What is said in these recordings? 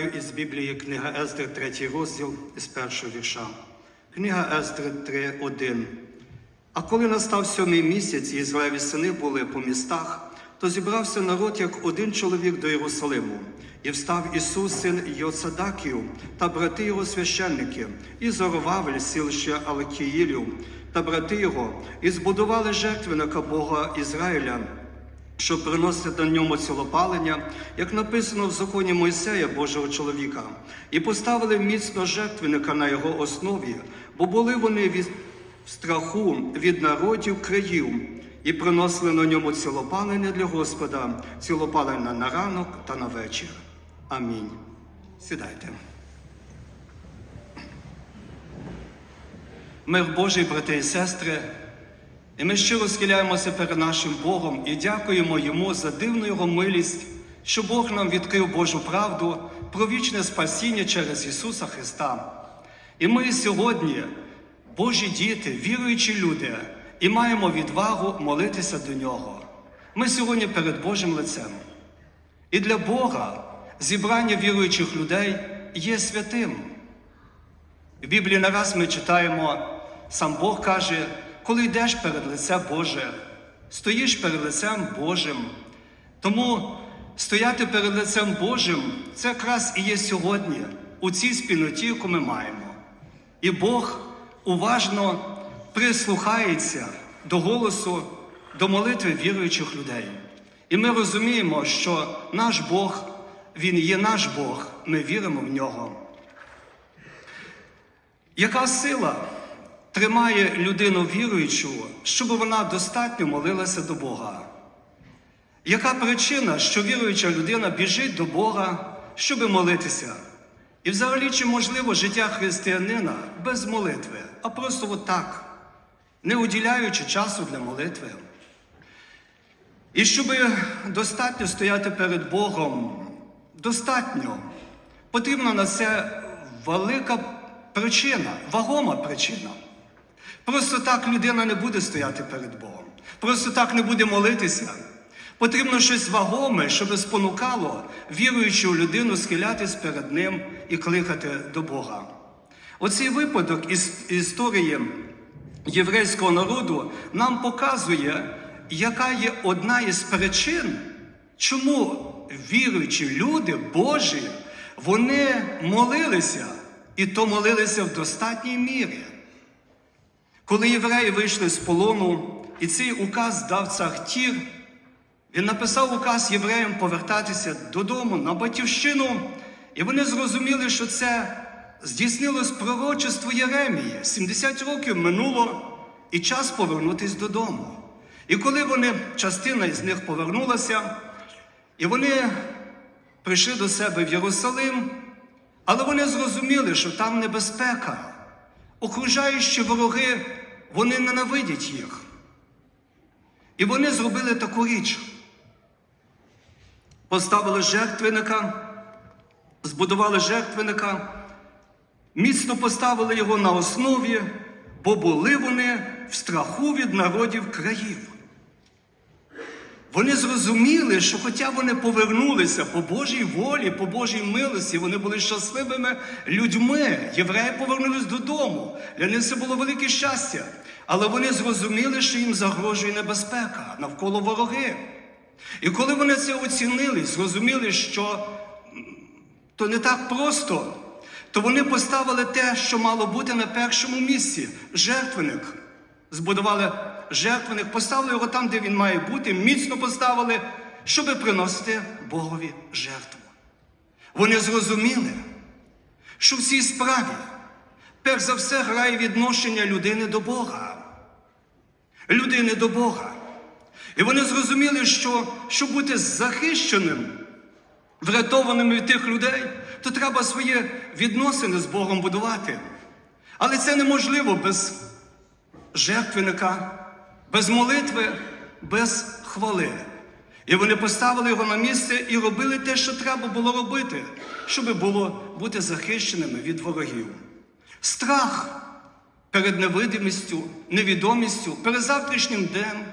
Із Біблії книга Ездри, третій розділ із першого вірша. Книга Ездри 3.1. А коли настав сьомий місяць, і Ізраїлі сини були по містах, то зібрався народ як один чоловік до Єрусалиму, і встав Ісус, син Йоцадаків, та брати його священники, і Зоровавель, сіл ще Алкіїлів, та брати його, і збудували жертвенника Бога Ізраїля, щоб приносити на ньому цілопалення, як написано в законі Мойсея, Божого чоловіка, і поставили міцно жертвенника на його основі, бо були вони від страху від народів країв, і приносили на ньому цілопалення для Господа, цілопалення на ранок та на вечір. Амінь. Сідайте. Мир Божий, брати і сестри, і ми щиро схиляємося перед нашим Богом і дякуємо Йому за дивну Його милість, що Бог нам відкрив Божу правду про вічне спасіння через Ісуса Христа. І ми сьогодні, Божі діти, віруючі люди, і маємо відвагу молитися до Нього. Ми сьогодні перед Божим лицем. І для Бога зібрання віруючих людей є святим. В Біблії не раз ми читаємо, сам Бог каже, коли йдеш перед лице Боже, стоїш перед лицем Божим. Тому стояти перед лицем Божим це якраз і є сьогодні, у цій спільноті, яку ми маємо. І Бог уважно прислухається до голосу, до молитви віруючих людей. І ми розуміємо, що наш Бог, Він є наш Бог, ми віримо в нього. Яка сила тримає людину віруючу, щоб вона достатньо молилася до Бога? Яка причина, що віруюча людина біжить до Бога, щоби молитися? І взагалі, чи можливо життя християнина без молитви, а просто отак, не уділяючи часу для молитви? І щоб достатньо стояти перед Богом, достатньо, потрібна на це велика причина, вагома причина. Просто так людина не буде стояти перед Богом. Просто так не буде молитися. Потрібно щось вагоме, щоб спонукало віруючу людину схилятись перед Ним і кликати до Бога. Оцей випадок із історії єврейського народу нам показує, яка є одна із причин, чому віруючі люди Божі, вони молилися, і то молилися в достатній мірі. Коли євреї вийшли з полону, і цей указ дав цар Тір, він написав указ євреям повертатися додому на батьківщину, і вони зрозуміли, що це здійснилось пророчество Єремії. 70 років минуло і час повернутися додому. І коли вони, частина із них повернулася, і вони прийшли до себе в Єрусалим, але вони зрозуміли, що там небезпека. Окружаючі вороги, вони ненавидять їх. І вони зробили таку річ. Поставили жертвенника, збудували жертвенника, міцно поставили його на основі, бо були вони в страху від народів країв. Вони зрозуміли, що хоча вони повернулися по Божій волі, по Божій милості, вони були щасливими людьми. Євреї повернулись додому. Для них це було велике щастя. Але вони зрозуміли, що їм загрожує небезпека навколо вороги. І коли вони це оцінили, зрозуміли, що то не так просто, то вони поставили те, що мало бути на першому місці жертвеник. Збудували жертвеник, поставили його там, де він має бути, міцно поставили, щоб приносити Богові жертву. Вони зрозуміли, що в цій справі перш за все грає відношення людини до Бога. Людини до Бога. І вони зрозуміли, що щоб бути захищеним, врятованим від тих людей, то треба свої відносини з Богом будувати. Але це неможливо без жертвенника, без молитви, без хвали. І вони поставили його на місце і робили те, що треба було робити, щоб було бути захищеними від ворогів. Страх перед невидимістю, невідомістю, перед завтрашнім днем,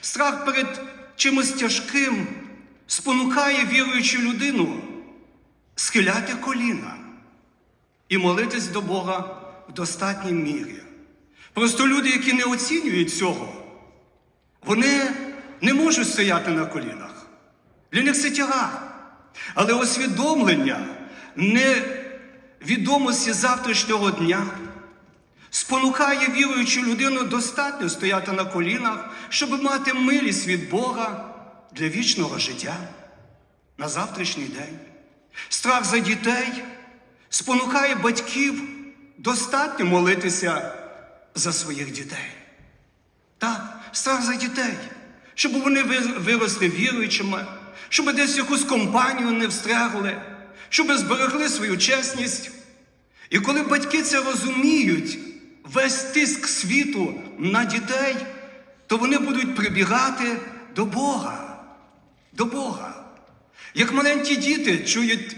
страх перед чимось тяжким спонукає віруючу людину схиляти коліна і молитись до Бога в достатній мірі. Просто люди, які не оцінюють цього, вони не можуть стояти на колінах. Для них це тягар. Але усвідомлення невідомості завтрашнього дня спонукає віруючу людину достатньо стояти на колінах, щоб мати милість від Бога для вічного життя на завтрашній день. Страх за дітей спонукає батьків достатньо молитися за своїх дітей. Так, страх за дітей, щоб вони виросли віруючими, щоб десь якусь компанію не встрягли, щоб зберегли свою чесність. І коли батьки це розуміють, весь тиск світу на дітей, то вони будуть прибігати до Бога. До Бога. Як маленькі діти чують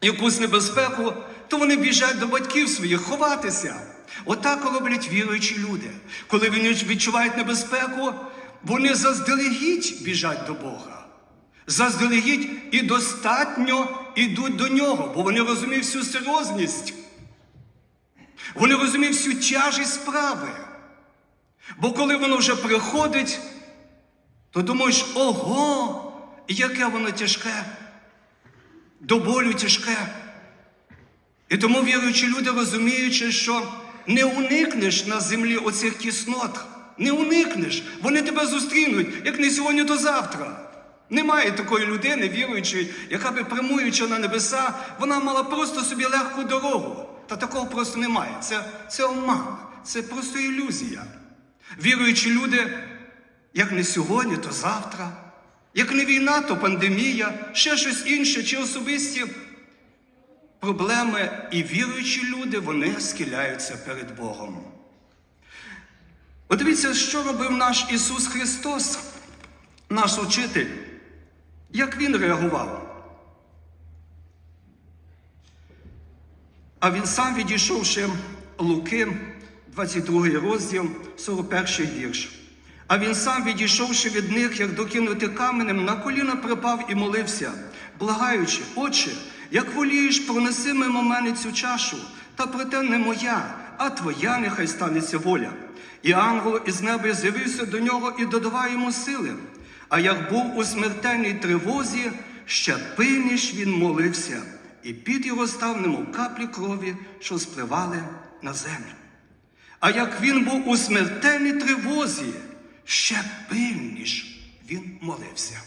якусь небезпеку, то вони біжать до батьків своїх ховатися. Отак роблять віруючі люди. Коли вони відчувають небезпеку, вони заздалегідь біжать до Бога. Заздалегідь і достатньо йдуть до нього, бо вони розуміють всю серйозність. Вони розуміють всю тяжість справи. Бо коли воно вже приходить, то думаєш, ого, яке воно тяжке, до болю тяжке. І тому віруючі люди, розуміючи, що не уникнеш на землі оцих кіснот, не уникнеш, вони тебе зустрінуть, як не сьогодні, то завтра. Немає такої людини, віруючої, яка би прямуючи на небеса, вона мала просто собі легку дорогу. Та такого просто немає. Це, це оман, це просто ілюзія. Віруючі люди, як не сьогодні, то завтра, як не війна, то пандемія, ще щось інше, чи особисті проблеми і віруючі люди, вони схиляються перед Богом. От дивіться, що робив наш Ісус Христос, наш учитель, як Він реагував. А він сам відійшовши Луки, 22 розділ, 41 вірш. А він сам, відійшовши від них, як докинути каменем, на коліна припав і молився, благаючи, Отче, як волієш, пронеси мимо мене цю чашу, та проте не моя, а твоя нехай станеться воля. І ангел із неба з'явився до нього і додавав йому сили. А як був у смертельній тривозі, ще пильніш він молився, і під його став немов каплі крові, що спливали на землю. А як він був у смертельній тривозі, ще пильніш він молився.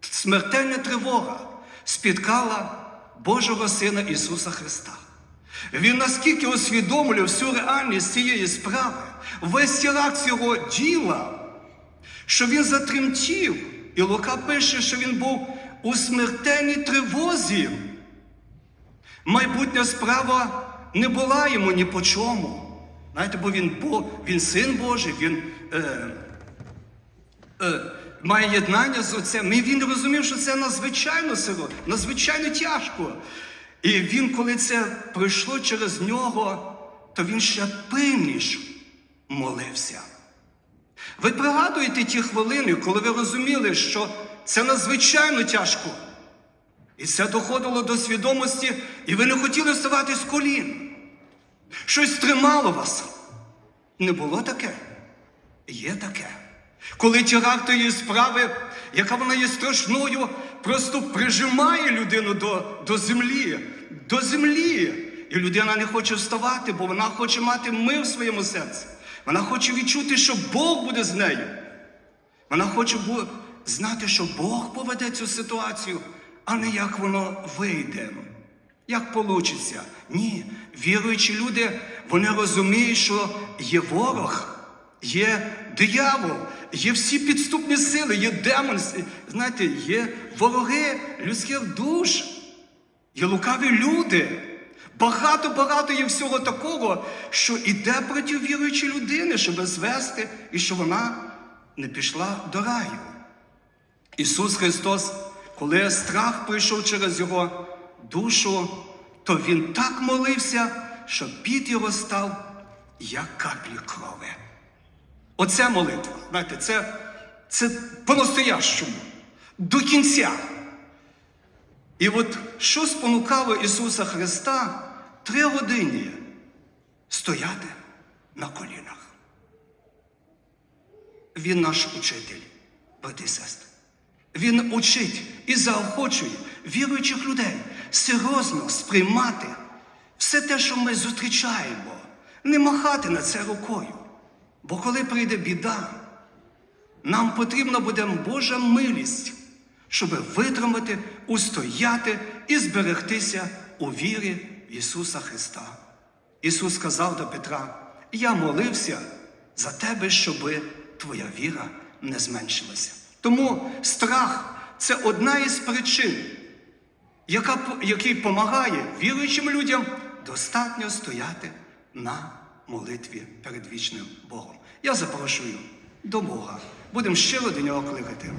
Смертельна тривога спіткала Божого Сина Ісуса Христа. Він наскільки усвідомлював всю реальність цієї справи, весь тірак цього діла, що він затремтів, і Лука пише, що він був у смертельній тривозі. Майбутня справа не була йому ні по чому. Знаєте, бо він, бо він син Божий, він е, е, має єднання з Отцем. І він розумів, що це надзвичайно сиро, надзвичайно тяжко. І він, коли це пройшло через нього, то він ще пильніш молився. Ви пригадуєте ті хвилини, коли ви розуміли, що це надзвичайно тяжко. І це доходило до свідомості, і ви не хотіли вставати з колін. Щось тримало вас. Не було таке? Є таке. Коли тягар тієї справи, яка вона є страшною, просто прижимає людину до, до землі, до землі. І людина не хоче вставати, бо вона хоче мати мир в своєму серці. Вона хоче відчути, що Бог буде з нею. Вона хоче знати, що Бог поведе цю ситуацію, а не як воно вийде. Як получиться? Ні. Віруючі люди, вони розуміють, що є ворог, є диявол, є всі підступні сили, є демон, знаєте, є вороги людських душ, є лукаві люди. Багато-багато є всього такого, що іде проти віруючої людини, щоб звести і щоб вона не пішла до раю. Ісус Христос, коли страх прийшов через Його душу, то Він так молився, що під його став, як каплі крови. Оце молитва. Знаєте, це, це по-настоящому, до кінця. І от що спонукало Ісуса Христа три години стояти на колінах? Він наш учитель, брати і сестри. Він учить і заохочує віруючих людей серйозно сприймати все те, що ми зустрічаємо, не махати на це рукою. Бо коли прийде біда, нам потрібна буде Божа милість, щоб витримати, устояти і зберегтися у вірі в Ісуса Христа. Ісус сказав до Петра: Я молився за тебе, щоби твоя віра не зменшилася. Тому страх це одна із причин, яка, який допомагає віруючим людям достатньо стояти на молитві перед вічним Богом. Я запрошую до Бога. Будемо щиро до нього кликати.